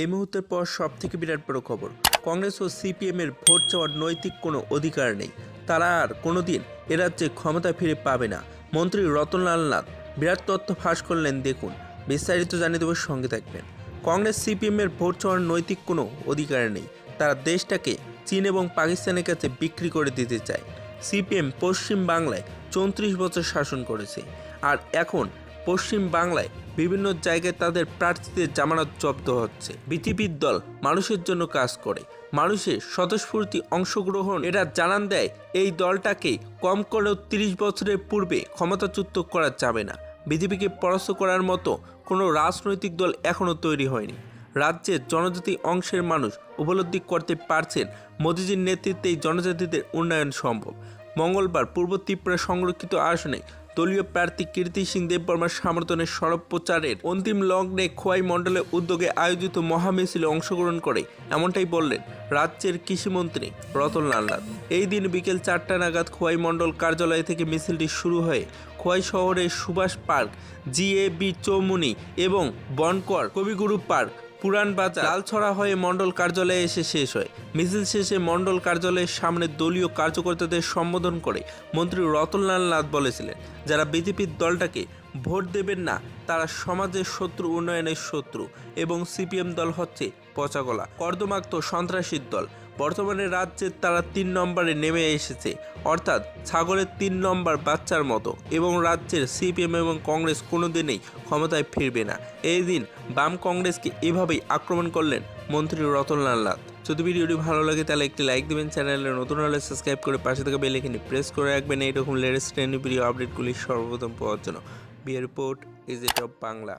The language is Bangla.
এই মুহূর্তের পর সব থেকে বিরাট বড় খবর। কংগ্রেস ও সিপিএম এর ভোট চাওয়ার নৈতিক কোনো অধিকার নেই। তারা আর কোনোদিন এ রাজ্যে ক্ষমতা ফিরে পাবে না। মন্ত্রী রতনলাল নাথ, বিরাট তথ্য ফাঁস করলেন দেখুন। বিস্তারিত জানিয়ে দেবো সঙ্গে থাকবেন। কংগ্রেস সিপিএম এর ভোট চাওয়ার নৈতিক কোনো অধিকার নেই। তারা দেশটাকে চীন এবং পাকিস্তানের কাছে বিক্রি করে দিতে চায়। সিপিএম পশ্চিম বাংলায় চৌত্রিশ বছর শাসন করেছে। আর এখন পশ্চিম বাংলায় বিভিন্ন জায়গায় তাদের প্রার্থীদের জামানত জব্দ হচ্ছে। বিজেপির দল মানুষের জন্য কাজ করে। মানুষের স্বতঃস্ফূর্তি অংশগ্রহণ এরা জানান দেয়, এই দলটাকে কম করেও তিরিশ বছরের পূর্বে ক্ষমতাচ্যুত করা যাবে না। বিজেপিকে পরাস্ত করার মতো কোনো রাজনৈতিক দল এখনও তৈরি হয়নি। রাজ্যের জনজাতি অংশের মানুষ উপলব্ধি করতে পারছেন মোদিজির নেতৃত্বেই জনজাতিদের উন্নয়ন সম্ভব। মঙ্গলবার পূর্ব ত্রিপুরা সংরক্ষিত আসনে দলীয় প্রার্থী কীর্তি সিং দেববর্মার সমর্থনের সড়ক প্রচারের অন্তিম লগ্নে খোয়াই মণ্ডলের উদ্যোগে আয়োজিত মহামিছিলে অংশগ্রহণ করে, এমনটাই বললেন রাজ্যের কৃষিমন্ত্রী রতনলাল নাথ। এই দিন বিকেল চারটা নাগাদ খোয়াই মণ্ডল কার্যালয় থেকে মিছিলটি শুরু হয়ে খোয়াই শহরের সুভাষ পার্ক, জিএবি চৌমুনি এবং বনকর কবিগুরু পার্ক পুরান বাজার লালছড়া হয়ে মণ্ডল কার্যালয়ে এসে শেষ হয়। মিছিল শেষে মন্ডল কার্যালয়ের সামনে দলীয় কার্যকর্তাদের সম্বোধন করে মন্ত্রী রতনলাল নাথ বলেছিলেন, যারা বিজেপির দলটাকে ভোট দেবেন না, তারা সমাজের শত্রু, উন্নয়নের শত্রু এবং সিপিএম দল হচ্ছে পচাগলা কর্দমাক্ত সন্ত্রাসীর দল বর্তমানে রাজ্যের তারা তিন নম্বরে নেমে এসেছে, অর্থাৎ ছাগলের তিন নম্বর বাচ্চার মতো এবং রাজ্যের সিপিএম এবং কংগ্রেস কোনোদিনই ক্ষমতায় ফিরবে না। এই দিন বাম কংগ্রেসকে এভাবেই আক্রমণ করলেন মন্ত্রী রতনলাল নাথ। যদি ভিডিওটি ভালো লাগে তাহলে একটি লাইক দেবেন, চ্যানেলে নতুন হলে সাবস্ক্রাইব করে পাশে থাকা বেল এখানে প্রেস করে রাখবেন। এইরকম লেটেস্ট ট্রেন্ড ভিডিও আপডেটগুলি সর্বপ্রথম পাওয়ার জন্য। বিয়ে report is it of Bangla